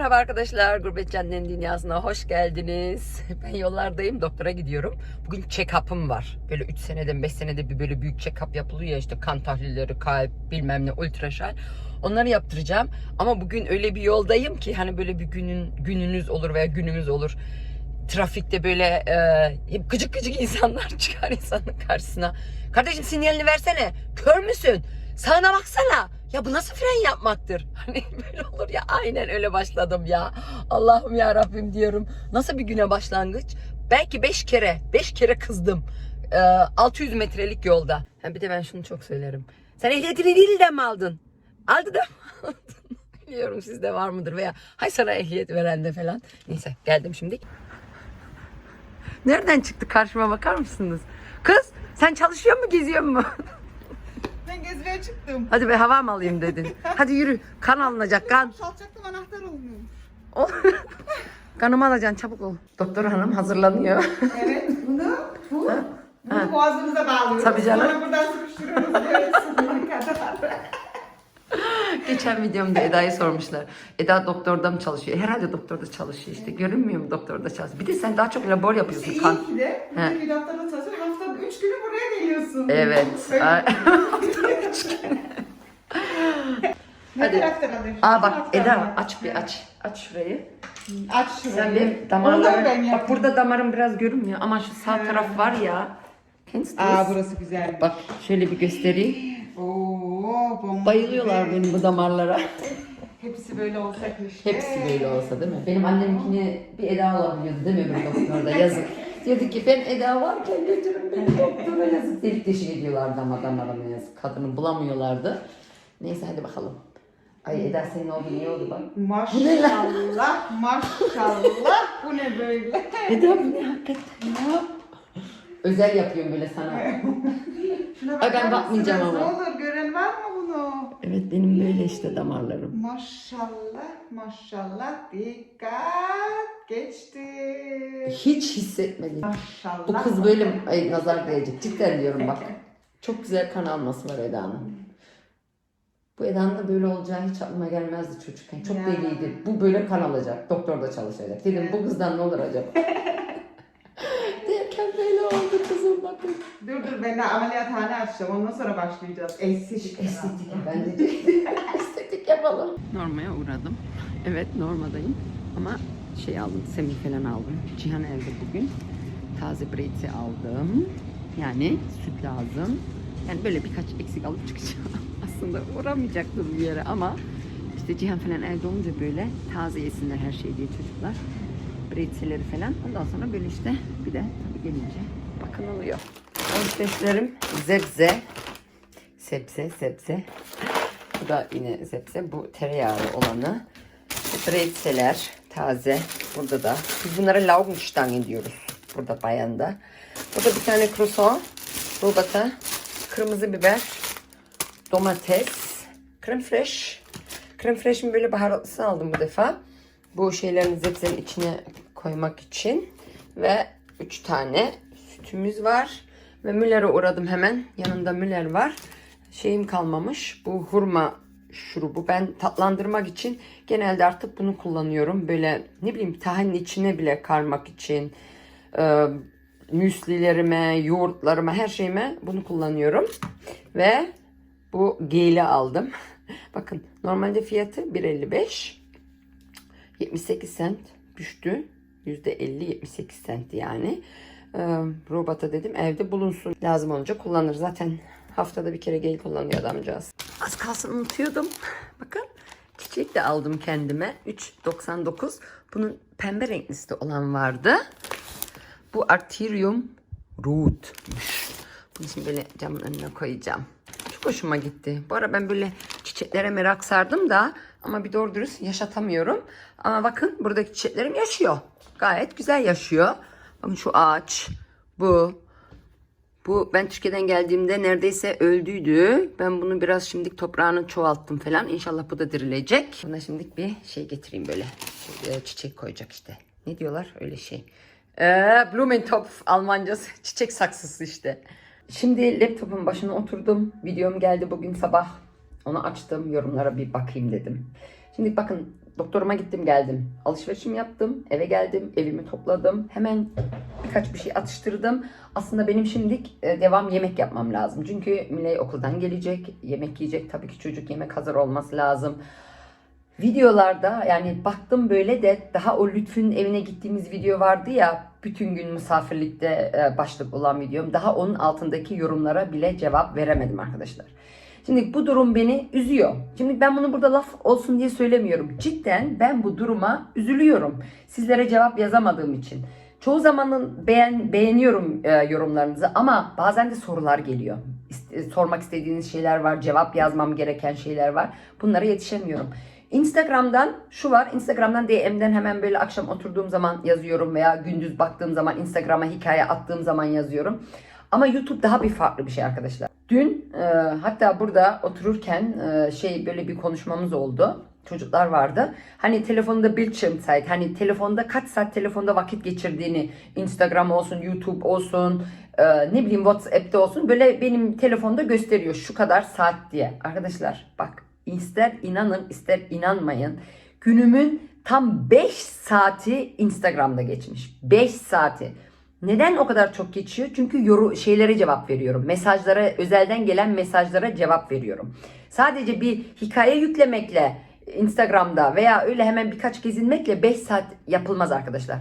Merhaba arkadaşlar, Gurbetçi Annenin Dünyası'na hoş geldiniz. Ben yollardayım, doktora gidiyorum. Bugün check-up'ım var. Böyle 3 senede 5 senede bir böyle büyük check-up yapılıyor ya işte kan tahlilleri, kalp, bilmem ne, ultraşal. Onları yaptıracağım. Ama bugün öyle bir yoldayım ki hani böyle bir günün gününüz olur veya günümüz olur. Trafikte böyle e, gıcık gıcık insanlar çıkar insanın karşısına. Kardeşim sinyalini versene. Kör müsün? Sağına baksana. Ya bu nasıl fren yapmaktır? Hani böyle olur ya aynen öyle başladım ya. Allah'ım ya Rabbim diyorum. Nasıl bir güne başlangıç? Belki 5 kere, 5 kere kızdım. Ee, 600 metrelik yolda. Ha bir de ben şunu çok söylerim. Sen ehliyetini Lille'den mi aldın? Aldı da mı aldın? Biliyorum sizde var mıdır veya hay sana ehliyet veren de falan. Neyse geldim şimdi. Nereden çıktı karşıma bakar mısınız? Kız sen çalışıyor mu geziyor mu? Çıktım. Hadi be hava mı alayım dedin. Hadi yürü kan alınacak kan. Çalacaktım anahtar olmuyor. O- Kanımı alacaksın çabuk ol. Doktor hanım hazırlanıyor. Evet bunu bu. Bunu boğazımıza bağlıyoruz. Tabii canım. Sonra buradan sıkıştırıyoruz kadar. Geçen videomda Eda'yı sormuşlar. Eda doktorda mı çalışıyor? Herhalde doktorda çalışıyor işte. Görünmüyor mu doktorda çalışıyor? Bir de sen daha çok labor yapıyorsun İşte kan. iyi ki de He. buradaki doktorla çalışıyorsun. Haftada üç günü buraya geliyorsun. Evet. Öyle. Ay- Ne Hadi. taraftan alıyorsun? Aa bak taraftan Eda mı? aç bir aç. Aç şurayı. Aç şurayı. Sen benim damarlarım. ben Bak yapayım. burada damarım biraz görünmüyor ama şu sağ taraf var ya. Aa burası güzel. Bak şöyle bir göstereyim. Oo, bomba Bayılıyorlar gibi. benim bu damarlara. Hepsi böyle olsa keşke. Hepsi böyle olsa değil mi? Benim annemkini bir Eda alabiliyordu değil mi bir doktorda yazık. Diyordu ki ben Eda varken götürün beni doktora yazık. Delik deşik ediyorlardı ama damarıma yazık. Kadını bulamıyorlardı. Neyse hadi bakalım. Ay Eda senin oldu iyi oldu bak. Maşallah, maşallah. Bu ne böyle? Eda bu ne hakikaten ya? Özel yapıyorum böyle sana. Şuna Ay, ben bakmayacağım ama. Ne olur gören var mı bunu? Evet benim böyle işte damarlarım. Maşallah, maşallah. Dikkat. Geçti. Hiç hissetmedim. Maşallah. Bu kız böyle ay, nazar değecek. Cidden diyorum bak. Çok güzel kan alması var Eda'nın. Bu Eda'nın da böyle olacağı hiç aklıma gelmezdi çocukken. Çok Ya. deliydi. Bu böyle kan alacak. Doktorda çalışacak. Dedim bu kızdan ne olur acaba? Bakın. Dur dur ben de ameliyathane açacağım. Ondan sonra başlayacağız. Estetik. Estetik ben de estetik yapalım. Normaya uğradım. Evet normadayım. Ama şey aldım, semih falan aldım. Cihan evde bugün. Taze brezi aldım. Yani süt lazım. Yani böyle birkaç eksik alıp çıkacağım. Aslında uğramayacaktım bir yere ama işte Cihan falan evde olunca böyle taze yesinler her şey diye çocuklar. Brezileri falan. Ondan sonra böyle işte bir de tabii gelince bakın oluyor. Alışverişlerim zebze. Sebze, sebze. Bu da yine sebze. Bu tereyağlı olanı. Brezeler taze. Burada da. Biz bunlara Laugenstangen diyoruz. Burada bayanda. Burada bir tane croissant. Rubata. Kırmızı biber. Domates. Krem fresh. Krem fresh'in böyle baharatlısını aldım bu defa. Bu şeylerin zebzenin içine koymak için. Ve 3 tane sütümüz var. Ve Müller'e uğradım hemen. Yanında Müller var. Şeyim kalmamış. Bu hurma şurubu. Ben tatlandırmak için genelde artık bunu kullanıyorum. Böyle ne bileyim tahin içine bile karmak için. Ee, müslilerime, yoğurtlarıma, her şeyime bunu kullanıyorum. Ve bu geyli aldım. Bakın normalde fiyatı 1.55. 78 cent düştü. %50 78 cent yani. Ee, robota dedim evde bulunsun. Lazım olunca kullanır. Zaten haftada bir kere gel kullanıyor adamcağız. Az kalsın unutuyordum. Bakın çiçek de aldım kendime. 3.99. Bunun pembe renklisi de olan vardı. Bu Arterium Root'muş. Bunu şimdi böyle camın önüne koyacağım. Çok hoşuma gitti. Bu ara ben böyle çiçeklere merak sardım da ama bir doğru dürüst yaşatamıyorum. Ama bakın buradaki çiçeklerim yaşıyor. Gayet güzel yaşıyor. Bakın şu ağaç, bu. Bu ben Türkiye'den geldiğimde neredeyse öldüydü. Ben bunu biraz şimdilik toprağını çoğalttım falan. İnşallah bu da dirilecek. Buna şimdilik bir şey getireyim böyle. Çiçek koyacak işte. Ne diyorlar öyle şey. Ee, Blumentopf Almancası çiçek saksısı işte. Şimdi laptopun başına oturdum. Videom geldi bugün sabah. Onu açtım. Yorumlara bir bakayım dedim. Şimdi bakın Doktoruma gittim geldim. Alışverişimi yaptım. Eve geldim. Evimi topladım. Hemen birkaç bir şey atıştırdım. Aslında benim şimdilik e, devam yemek yapmam lazım. Çünkü Miley okuldan gelecek. Yemek yiyecek. Tabii ki çocuk yemek hazır olması lazım. Videolarda yani baktım böyle de daha o Lütfü'nün evine gittiğimiz video vardı ya bütün gün misafirlikte e, başlık olan videom. Daha onun altındaki yorumlara bile cevap veremedim arkadaşlar. Şimdi bu durum beni üzüyor. Şimdi ben bunu burada laf olsun diye söylemiyorum. Cidden ben bu duruma üzülüyorum. Sizlere cevap yazamadığım için. Çoğu zamanın beğen, beğeniyorum e, yorumlarınızı ama bazen de sorular geliyor. İste- sormak istediğiniz şeyler var, cevap yazmam gereken şeyler var. Bunlara yetişemiyorum. Instagram'dan şu var. Instagram'dan DM'den hemen böyle akşam oturduğum zaman yazıyorum veya gündüz baktığım zaman Instagram'a hikaye attığım zaman yazıyorum. Ama YouTube daha bir farklı bir şey arkadaşlar. Dün e, hatta burada otururken e, şey böyle bir konuşmamız oldu. Çocuklar vardı. Hani telefonda Bildschirmzeit, hani telefonda kaç saat telefonda vakit geçirdiğini Instagram olsun, YouTube olsun, e, ne bileyim WhatsApp'te olsun böyle benim telefonda gösteriyor şu kadar saat diye. Arkadaşlar bak ister inanın ister inanmayın günümün tam 5 saati Instagram'da geçmiş. 5 saati. Neden o kadar çok geçiyor? Çünkü yoru şeylere cevap veriyorum. Mesajlara, özelden gelen mesajlara cevap veriyorum. Sadece bir hikaye yüklemekle Instagram'da veya öyle hemen birkaç gezinmekle 5 saat yapılmaz arkadaşlar.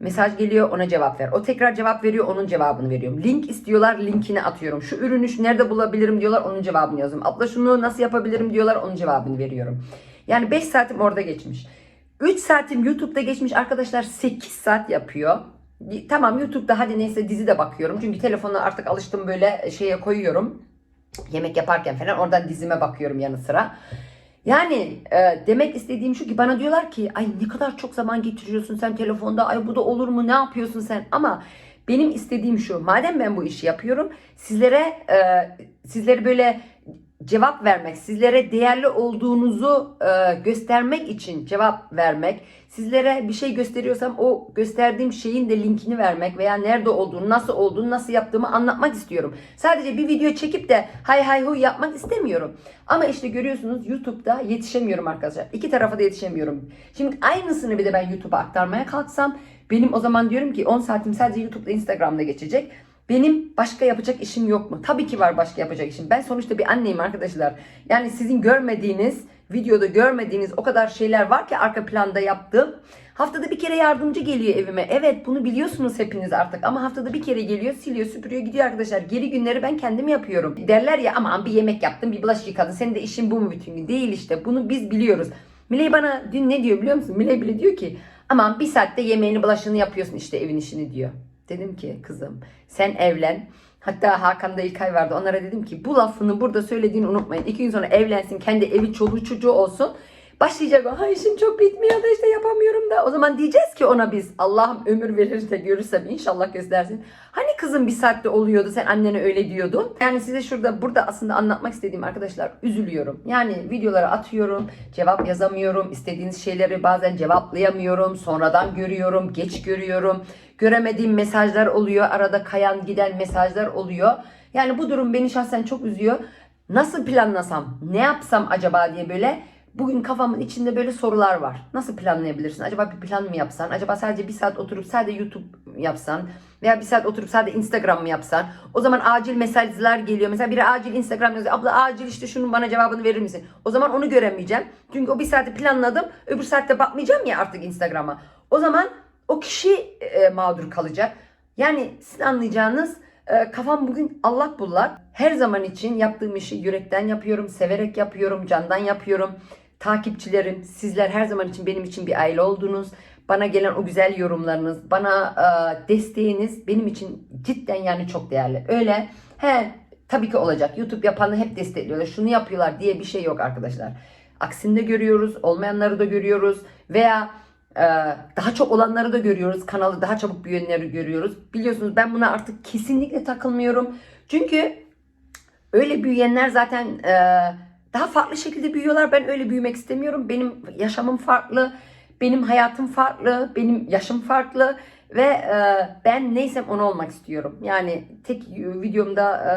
Mesaj geliyor ona cevap ver. O tekrar cevap veriyor onun cevabını veriyorum. Link istiyorlar linkini atıyorum. Şu ürünü şu nerede bulabilirim diyorlar onun cevabını yazıyorum. Abla şunu nasıl yapabilirim diyorlar onun cevabını veriyorum. Yani 5 saatim orada geçmiş. 3 saatim YouTube'da geçmiş arkadaşlar 8 saat yapıyor. Tamam YouTube'da hadi neyse dizi de bakıyorum. Çünkü telefona artık alıştım böyle şeye koyuyorum. Yemek yaparken falan oradan dizime bakıyorum yanı sıra. Yani e, demek istediğim şu ki bana diyorlar ki ay ne kadar çok zaman geçiriyorsun sen telefonda ay bu da olur mu ne yapıyorsun sen ama benim istediğim şu madem ben bu işi yapıyorum sizlere e, sizleri böyle cevap vermek, sizlere değerli olduğunuzu e, göstermek için cevap vermek, sizlere bir şey gösteriyorsam o gösterdiğim şeyin de linkini vermek veya nerede olduğunu, nasıl olduğunu, nasıl yaptığımı anlatmak istiyorum. Sadece bir video çekip de hay hay huy yapmak istemiyorum. Ama işte görüyorsunuz YouTube'da yetişemiyorum arkadaşlar. İki tarafa da yetişemiyorum. Şimdi aynısını bir de ben YouTube'a aktarmaya kalksam benim o zaman diyorum ki 10 saatim sadece YouTube'da Instagram'da geçecek. Benim başka yapacak işim yok mu? Tabii ki var başka yapacak işim. Ben sonuçta bir anneyim arkadaşlar. Yani sizin görmediğiniz, videoda görmediğiniz o kadar şeyler var ki arka planda yaptığım. Haftada bir kere yardımcı geliyor evime. Evet bunu biliyorsunuz hepiniz artık ama haftada bir kere geliyor, siliyor, süpürüyor, gidiyor arkadaşlar. Geri günleri ben kendim yapıyorum. Derler ya aman bir yemek yaptın, bir bulaşık yıkadın. Senin de işin bu mu bütün gün? Değil işte. Bunu biz biliyoruz. Miley bana dün ne diyor biliyor musun? Miley bile diyor ki aman bir saatte yemeğini bulaşığını yapıyorsun işte evin işini diyor. Dedim ki kızım sen evlen. Hatta Hakan'da İlkay vardı. Onlara dedim ki bu lafını burada söylediğini unutmayın. İki gün sonra evlensin. Kendi evi çoluğu çocuğu olsun. Başlayacak o. Ha işim çok bitmiyor da işte yapamıyorum da. O zaman diyeceğiz ki ona biz Allah'ım ömür verir de görürsem inşallah göstersin. Hani kızım bir saatte oluyordu sen annene öyle diyordun. Yani size şurada burada aslında anlatmak istediğim arkadaşlar üzülüyorum. Yani videoları atıyorum. Cevap yazamıyorum. istediğiniz şeyleri bazen cevaplayamıyorum. Sonradan görüyorum. Geç görüyorum. Göremediğim mesajlar oluyor. Arada kayan giden mesajlar oluyor. Yani bu durum beni şahsen çok üzüyor. Nasıl planlasam, ne yapsam acaba diye böyle bugün kafamın içinde böyle sorular var. Nasıl planlayabilirsin? Acaba bir plan mı yapsan? Acaba sadece bir saat oturup sadece YouTube yapsan? Veya bir saat oturup sadece Instagram mı yapsan? O zaman acil mesajlar geliyor. Mesela biri acil Instagram yazıyor. Abla acil işte şunun bana cevabını verir misin? O zaman onu göremeyeceğim. Çünkü o bir saati planladım. Öbür saatte bakmayacağım ya artık Instagram'a. O zaman o kişi e, mağdur kalacak. Yani sizin anlayacağınız e, kafam bugün allak bullak. Her zaman için yaptığım işi yürekten yapıyorum, severek yapıyorum, candan yapıyorum. Takipçilerim, sizler her zaman için benim için bir aile oldunuz. Bana gelen o güzel yorumlarınız, bana e, desteğiniz benim için cidden yani çok değerli. Öyle he tabii ki olacak. YouTube yapanı hep destekliyorlar. Şunu yapıyorlar diye bir şey yok arkadaşlar. Aksini de görüyoruz, olmayanları da görüyoruz veya daha çok olanları da görüyoruz. Kanalı daha çabuk büyüyenleri görüyoruz. Biliyorsunuz ben buna artık kesinlikle takılmıyorum. Çünkü öyle büyüyenler zaten e, daha farklı şekilde büyüyorlar. Ben öyle büyümek istemiyorum. Benim yaşamım farklı. Benim hayatım farklı. Benim yaşım farklı. Ve e, ben neysem onu olmak istiyorum. Yani tek videomda e,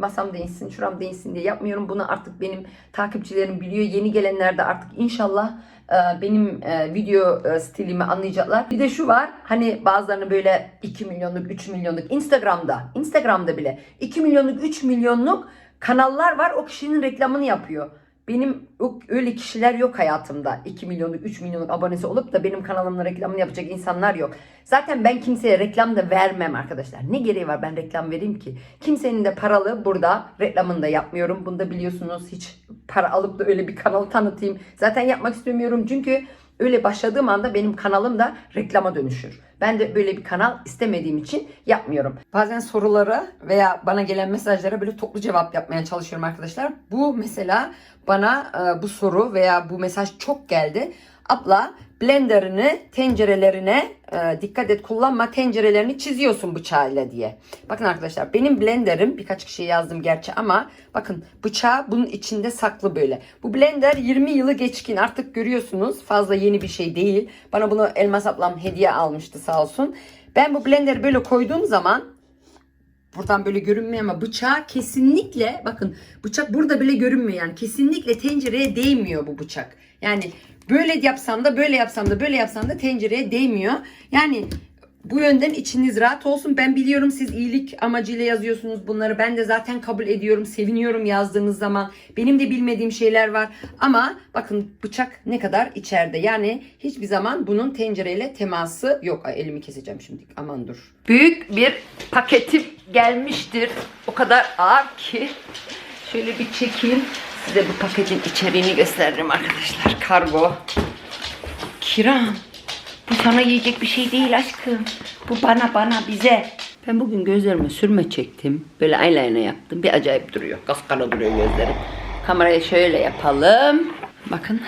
masam değilsin, şuram değilsin diye yapmıyorum. Bunu artık benim takipçilerim biliyor. Yeni gelenler de artık inşallah e, benim e, video e, stilimi anlayacaklar. Bir de şu var hani bazılarını böyle 2 milyonluk 3 milyonluk Instagram'da Instagram'da bile 2 milyonluk 3 milyonluk kanallar var o kişinin reklamını yapıyor. Benim öyle kişiler yok hayatımda. 2 milyonluk 3 milyonluk abonesi olup da benim kanalımın reklamını yapacak insanlar yok. Zaten ben kimseye reklam da vermem arkadaşlar. Ne gereği var ben reklam vereyim ki? Kimsenin de paralı burada reklamını da yapmıyorum. Bunu da biliyorsunuz hiç para alıp da öyle bir kanal tanıtayım. Zaten yapmak istemiyorum çünkü öyle başladığım anda benim kanalım da reklama dönüşür. Ben de böyle bir kanal istemediğim için yapmıyorum. Bazen sorulara veya bana gelen mesajlara böyle toplu cevap yapmaya çalışıyorum arkadaşlar. Bu mesela bana e, bu soru veya bu mesaj çok geldi. Abla blenderını tencerelerine e, dikkat et kullanma tencerelerini çiziyorsun bıçağıyla diye. Bakın arkadaşlar benim blenderim birkaç kişiye yazdım gerçi ama bakın bıçağı bunun içinde saklı böyle. Bu blender 20 yılı geçkin artık görüyorsunuz fazla yeni bir şey değil. Bana bunu Elmas ablam hediye almıştı sağ olsun. Ben bu blenderi böyle koyduğum zaman buradan böyle görünmüyor ama bıçağı kesinlikle bakın bıçak burada bile görünmüyor yani kesinlikle tencereye değmiyor bu bıçak. Yani böyle yapsam da böyle yapsam da böyle yapsam da tencereye değmiyor. Yani bu yönden içiniz rahat olsun. Ben biliyorum siz iyilik amacıyla yazıyorsunuz bunları. Ben de zaten kabul ediyorum, seviniyorum yazdığınız zaman. Benim de bilmediğim şeyler var. Ama bakın bıçak ne kadar içeride. Yani hiçbir zaman bunun tencereyle teması yok. Ay elimi keseceğim şimdi. Aman dur. Büyük bir paketim gelmiştir. O kadar ağır ki. Şöyle bir çekeyim. Size bu paketin içeriğini gösteririm arkadaşlar. Kargo. Kiram. Bu sana yiyecek bir şey değil aşkım. Bu bana bana bize. Ben bugün gözlerime sürme çektim. Böyle eyeliner yaptım. Bir acayip duruyor. Kaskara duruyor gözlerim. Kamerayı şöyle yapalım. Bakın.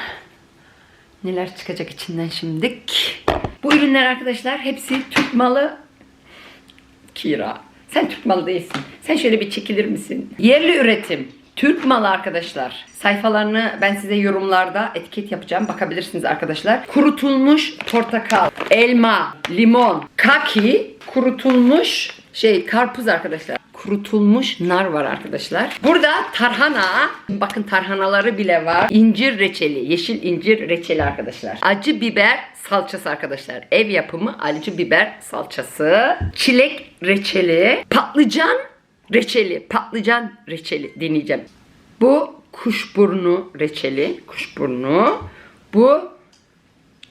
Neler çıkacak içinden şimdik. Bu ürünler arkadaşlar hepsi Türk malı. Kira. Sen Türk malı değilsin. Sen şöyle bir çekilir misin? Yerli üretim. Türk malı arkadaşlar. Sayfalarını ben size yorumlarda etiket yapacağım. Bakabilirsiniz arkadaşlar. Kurutulmuş portakal, elma, limon, kaki, kurutulmuş şey karpuz arkadaşlar. Kurutulmuş nar var arkadaşlar. Burada tarhana, bakın tarhanaları bile var. İncir reçeli, yeşil incir reçeli arkadaşlar. Acı biber salçası arkadaşlar. Ev yapımı acı biber salçası. Çilek reçeli, patlıcan reçeli, patlıcan reçeli deneyeceğim. Bu kuşburnu reçeli, kuşburnu. Bu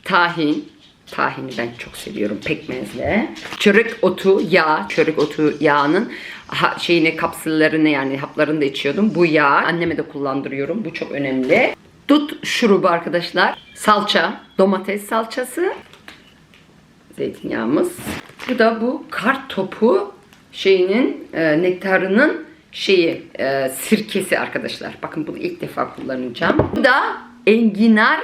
tahin. Tahini ben çok seviyorum pekmezle. Çörek otu yağ, çörek otu yağının ha, şeyini kapsüllerini yani haplarını da içiyordum. Bu yağ anneme de kullandırıyorum. Bu çok önemli. Dut şurubu arkadaşlar. Salça, domates salçası. Zeytinyağımız. Bu da bu kart topu şeyinin e, nektarının şeyi e, sirkesi arkadaşlar. Bakın bunu ilk defa kullanacağım. Bu da enginar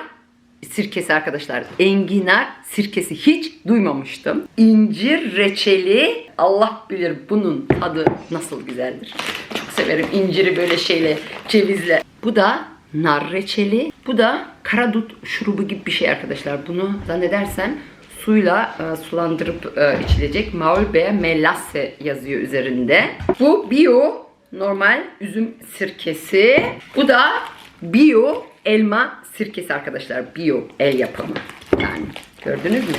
sirkesi arkadaşlar. Enginar sirkesi hiç duymamıştım. İncir reçeli Allah bilir bunun tadı nasıl güzeldir. Çok severim inciri böyle şeyle cevizle. Bu da nar reçeli. Bu da karadut şurubu gibi bir şey arkadaşlar. Bunu zannedersem suyla e, sulandırıp e, içilecek. Maulbe melasse yazıyor üzerinde. Bu bio normal üzüm sirkesi. Bu da bio elma sirkesi arkadaşlar. Bio el yapımı. Yani gördünüz mü?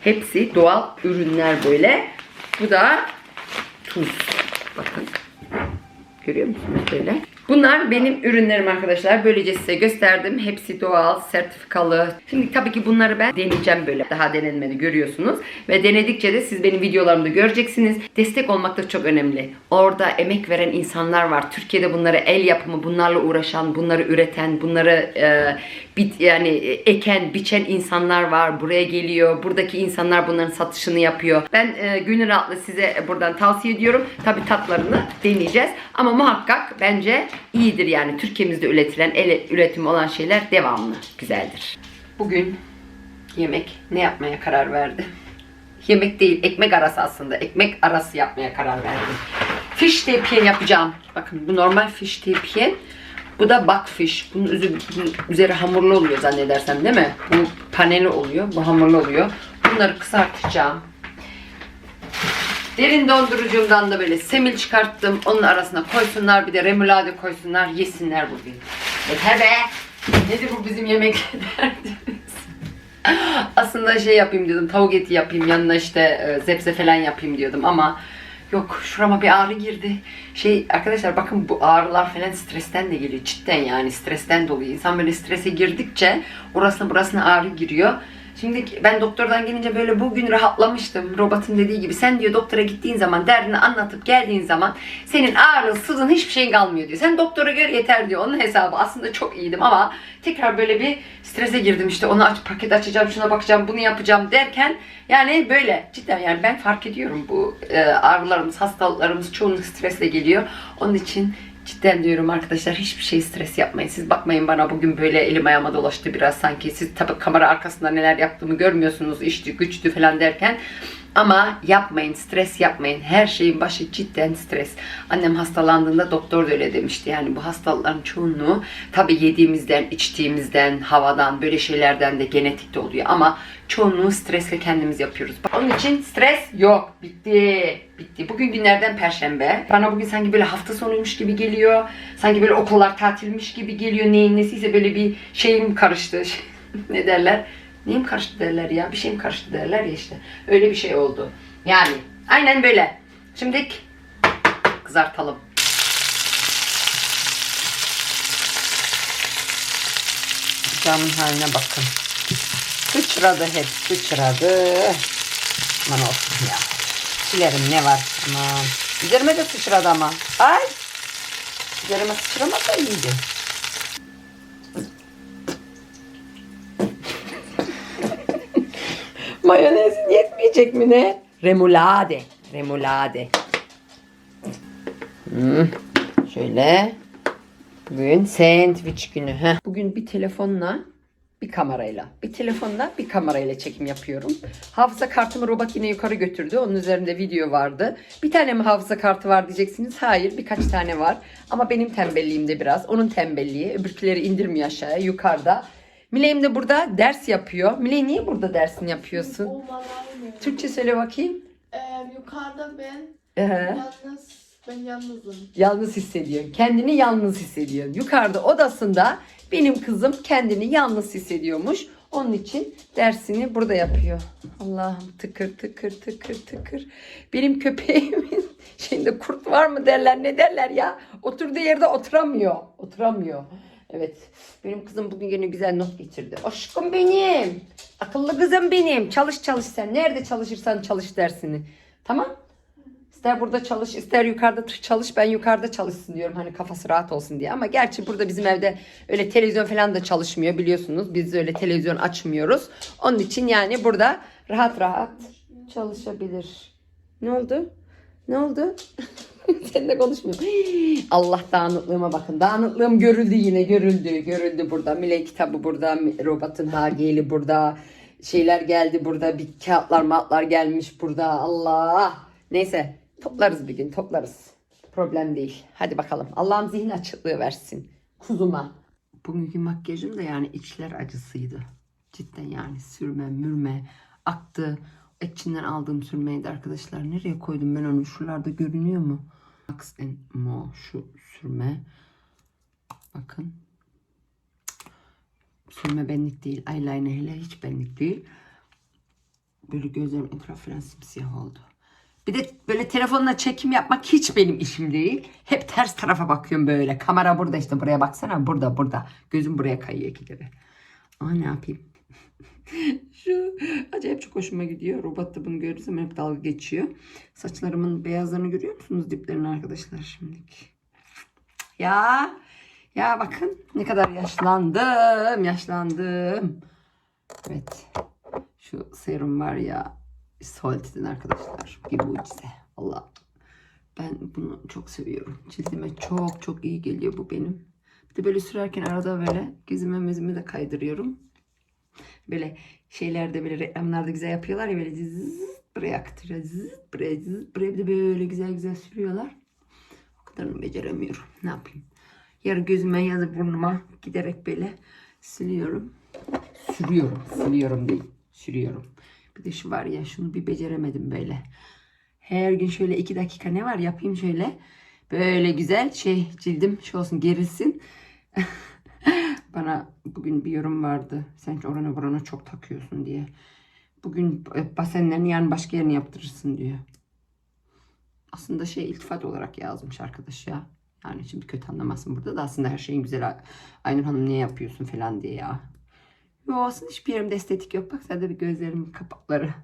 Hepsi doğal ürünler böyle. Bu da tuz. Bakın. Görüyor musunuz böyle? Bunlar benim ürünlerim arkadaşlar. Böylece size gösterdim. Hepsi doğal, sertifikalı. Şimdi tabii ki bunları ben deneyeceğim böyle. Daha denenmedi görüyorsunuz. Ve denedikçe de siz benim videolarımda göreceksiniz. Destek olmak da çok önemli. Orada emek veren insanlar var. Türkiye'de bunları el yapımı, bunlarla uğraşan, bunları üreten, bunları e, bit yani e, eken, biçen insanlar var. Buraya geliyor. Buradaki insanlar bunların satışını yapıyor. Ben e, gönül rahatlığı size buradan tavsiye ediyorum. Tabii tatlarını deneyeceğiz. Ama muhakkak bence iyidir yani. Türkiye'mizde üretilen, el üretimi olan şeyler devamlı güzeldir. Bugün yemek ne yapmaya karar verdim? Yemek değil, ekmek arası aslında. Ekmek arası yapmaya karar verdim. Fish tepiye yapacağım. Bakın bu normal fish tepiye. Bu da bakfish. Bunun üzeri, üzeri hamurlu oluyor zannedersem değil mi? Bu paneli oluyor. Bu hamurlu oluyor. Bunları kısaltacağım. Derin dondurucumdan da böyle semil çıkarttım. Onun arasına koysunlar bir de remulade koysunlar yesinler bugün. Yeter be. Nedir bu bizim yemek? Aslında şey yapayım diyordum. Tavuk eti yapayım. Yanına işte e, falan yapayım diyordum ama yok şurama bir ağrı girdi. Şey arkadaşlar bakın bu ağrılar falan stresten de geliyor. Cidden yani stresten dolayı. İnsan böyle strese girdikçe orasına burasına ağrı giriyor. Şimdi ben doktordan gelince böyle bugün rahatlamıştım. Robotun dediği gibi sen diyor doktora gittiğin zaman derdini anlatıp geldiğin zaman senin ağrın, sızın hiçbir şeyin kalmıyor diyor. Sen doktora gör yeter diyor. Onun hesabı aslında çok iyiydim ama tekrar böyle bir strese girdim işte onu aç paket açacağım, şuna bakacağım, bunu yapacağım derken yani böyle cidden yani ben fark ediyorum bu e, ağrılarımız, hastalıklarımız çoğunluk stresle geliyor. Onun için Cidden diyorum arkadaşlar hiçbir şey stres yapmayın. Siz bakmayın bana bugün böyle elim ayağıma dolaştı biraz sanki. Siz tabi kamera arkasında neler yaptığımı görmüyorsunuz. İşti güçtü falan derken. Ama yapmayın, stres yapmayın. Her şeyin başı cidden stres. Annem hastalandığında doktor da öyle demişti. Yani bu hastalıkların çoğunluğu tabi yediğimizden, içtiğimizden, havadan, böyle şeylerden de genetikte oluyor. Ama çoğunluğu stresle kendimiz yapıyoruz. Onun için stres yok. Bitti. Bitti. Bugün günlerden perşembe. Bana bugün sanki böyle hafta sonuymuş gibi geliyor. Sanki böyle okullar tatilmiş gibi geliyor. Neyin nesiyse böyle bir şeyim karıştı. ne derler? Neyim karıştı derler ya? Bir şeyim karıştı derler ya işte. Öyle bir şey oldu. Yani aynen böyle. Şimdi kızartalım. Camın haline bakın. Sıçradı hep sıçradı. Aman olsun ya. Silerim ne var aman. Üzerime de sıçradı ama. Ay. Üzerime sıçramasa iyiydi. Mayonez yetmeyecek mi ne? Remulade. Remulade. Hmm. Şöyle. Bugün sandviç günü. Heh. Bugün bir telefonla bir kamerayla. Bir telefonla bir kamerayla çekim yapıyorum. Hafıza kartımı robot yine yukarı götürdü. Onun üzerinde video vardı. Bir tane mi hafıza kartı var diyeceksiniz. Hayır birkaç tane var. Ama benim tembelliğimde biraz. Onun tembelliği. Öbürküleri indirmiyor aşağıya yukarıda. Mileyim de burada ders yapıyor. Miley niye burada dersini yapıyorsun? Türkçe söyle bakayım. Ee, yukarıda ben Ee, yalnız, ben yalnızım. yalnız hissediyorsun. Kendini yalnız hissediyorsun. Yukarıda odasında benim kızım kendini yalnız hissediyormuş. Onun için dersini burada yapıyor. Allah'ım tıkır tıkır tıkır tıkır. Benim köpeğimin şeyinde kurt var mı derler ne derler ya. Oturduğu yerde oturamıyor. Oturamıyor. Evet. Benim kızım bugün yine güzel not getirdi. Aşkım benim. Akıllı kızım benim. Çalış çalış sen. Nerede çalışırsan çalış dersini. Tamam? İster burada çalış, ister yukarıda çalış. Ben yukarıda çalışsın diyorum. Hani kafası rahat olsun diye. Ama gerçi burada bizim evde öyle televizyon falan da çalışmıyor biliyorsunuz. Biz öyle televizyon açmıyoruz. Onun için yani burada rahat rahat çalışabilir. Ne oldu? Ne oldu? Seninle konuşmuyorum. Allah dağınıklığıma bakın. Dağınıklığım görüldü yine görüldü. Görüldü burada. Miley kitabı burada. Robotun hageli burada. Şeyler geldi burada. Bir kağıtlar matlar gelmiş burada. Allah. Neyse toplarız bir gün toplarız. Problem değil. Hadi bakalım. Allah'ım zihin açıklığı versin. Kuzuma. Bugünkü makyajım da yani içler acısıydı. Cidden yani sürme mürme aktı. Etçinden aldığım sürmeydi arkadaşlar. Nereye koydum ben onu? Şuralarda görünüyor mu? Max Mo şu sürme. Bakın. Sürme benlik değil. Eyeliner hele hiç benlik değil. Böyle gözlerim etrafı simsiyah oldu. Bir de böyle telefonla çekim yapmak hiç benim işim değil. Hep ters tarafa bakıyorum böyle. Kamera burada işte buraya baksana. Burada burada. Gözüm buraya kayıyor ikide Ama ne yapayım? Şu acayip çok hoşuma gidiyor. Robot da bunu zaman hep dalga geçiyor. Saçlarımın beyazlarını görüyor musunuz diplerini arkadaşlar şimdiki? Ya ya bakın ne kadar yaşlandım. Yaşlandım. Evet. Şu serum var ya Salt'den arkadaşlar. Bir mucize. Allah. Ben bunu çok seviyorum. Cildime çok çok iyi geliyor bu benim. Bir de böyle sürerken arada böyle gözüme mezime de kaydırıyorum. Böyle şeylerde böyle reklamlarda güzel yapıyorlar ya böyle zzz, buraya aktarıyor. Zzz, buraya zzz, buraya bir de böyle güzel güzel sürüyorlar. O kadarını beceremiyorum. Ne yapayım? Yarı gözüme ya da burnuma giderek böyle siliyorum. Sürüyorum. Siliyorum değil. Sürüyorum. Bir var ya şunu bir beceremedim böyle. Her gün şöyle iki dakika ne var yapayım şöyle. Böyle güzel şey cildim şey olsun gerilsin. Bana bugün bir yorum vardı. Sen orana burana çok takıyorsun diye. Bugün basenlerini yani başka yerini yaptırırsın diyor. Aslında şey iltifat olarak yazmış arkadaş ya. Yani şimdi kötü anlamasın burada da aslında her şeyin güzel. Aynur Hanım niye yapıyorsun falan diye ya. Yo aslında hiçbir yerimde estetik yok. Bak sadece bir gözlerimin kapakları.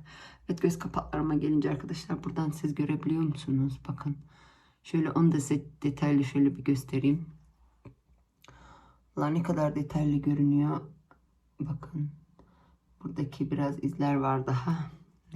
Evet göz kapaklarıma gelince arkadaşlar buradan siz görebiliyor musunuz? Bakın. Şöyle onu da size detaylı şöyle bir göstereyim. Allah ne kadar detaylı görünüyor. Bakın. Buradaki biraz izler var daha.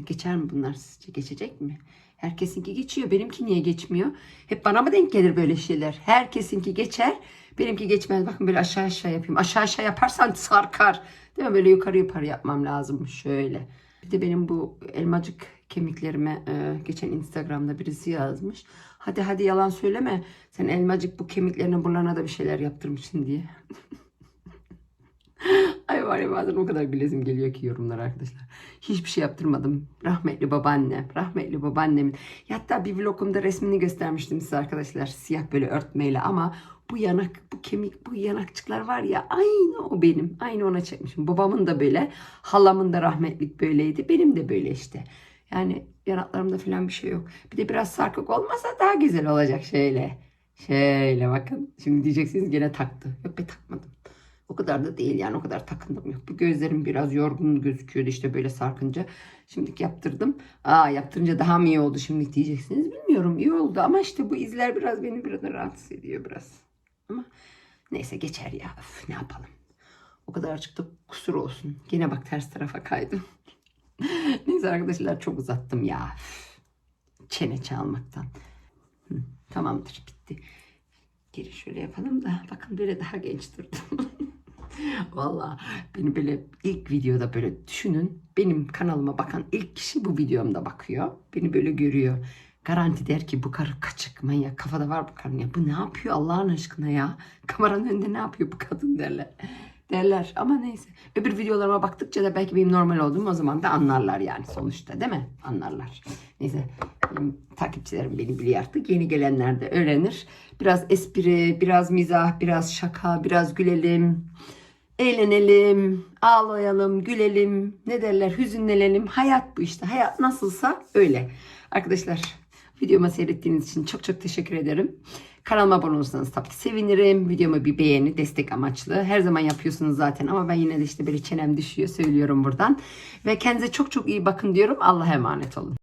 Geçer mi bunlar sizce? Geçecek mi? Herkesinki geçiyor. Benimki niye geçmiyor? Hep bana mı denk gelir böyle şeyler? Herkesinki geçer. Benimki geçmez. Bakın böyle aşağı aşağı yapayım. Aşağı aşağı yaparsan sarkar. Değil mi? Böyle yukarı yukarı yapmam lazım. Şöyle. Bir de benim bu elmacık kemiklerime e, geçen Instagram'da birisi yazmış. Hadi hadi yalan söyleme. Sen elmacık bu kemiklerine buralarına da bir şeyler yaptırmışsın diye. Ay var ya bazen o kadar gülesim geliyor ki yorumlar arkadaşlar. Hiçbir şey yaptırmadım. Rahmetli babaannem, rahmetli babaannemin. Hatta bir vlogumda resmini göstermiştim size arkadaşlar. Siyah böyle örtmeyle ama bu yanak, bu kemik, bu yanakçıklar var ya aynı o benim. Aynı ona çekmişim. Babamın da böyle, halamın da rahmetlik böyleydi. Benim de böyle işte. Yani yanaklarımda falan bir şey yok. Bir de biraz sarkık olmasa daha güzel olacak şöyle. Şöyle bakın. Şimdi diyeceksiniz gene taktı. Yok be takmadım. O kadar da değil yani o kadar takındım yok. Bu gözlerim biraz yorgun gözüküyordu işte böyle sarkınca. Şimdilik yaptırdım. Aa yaptırınca daha mı iyi oldu şimdi diyeceksiniz. Bilmiyorum iyi oldu ama işte bu izler biraz beni biraz rahatsız ediyor biraz. Ama neyse geçer ya. Öf, ne yapalım. O kadar açıkta kusur olsun. Yine bak ters tarafa kaydım. neyse arkadaşlar çok uzattım ya. Üf. Çene çalmaktan. Hı, tamamdır bitti. Geri şöyle yapalım da bakın böyle daha genç durdum. Valla beni böyle ilk videoda böyle düşünün. Benim kanalıma bakan ilk kişi bu videomda bakıyor. Beni böyle görüyor. Garanti der ki bu karı kaçık manyak kafada var bu karın ya. Bu ne yapıyor Allah'ın aşkına ya? Kameranın önünde ne yapıyor bu kadın derler. Derler ama neyse. Öbür videolarıma baktıkça da belki benim normal olduğumu o zaman da anlarlar yani sonuçta değil mi? Anlarlar. Neyse takipçilerim beni biliyor artık. Yeni gelenler de öğrenir. Biraz espri, biraz mizah, biraz şaka, biraz gülelim. Eğlenelim, ağlayalım, gülelim, ne derler hüzünlenelim. Hayat bu işte. Hayat nasılsa öyle. Arkadaşlar videomu seyrettiğiniz için çok çok teşekkür ederim. Kanalıma abone olursanız tabii ki sevinirim. Videomu bir beğeni, destek amaçlı. Her zaman yapıyorsunuz zaten ama ben yine de işte böyle çenem düşüyor söylüyorum buradan. Ve kendinize çok çok iyi bakın diyorum. Allah'a emanet olun.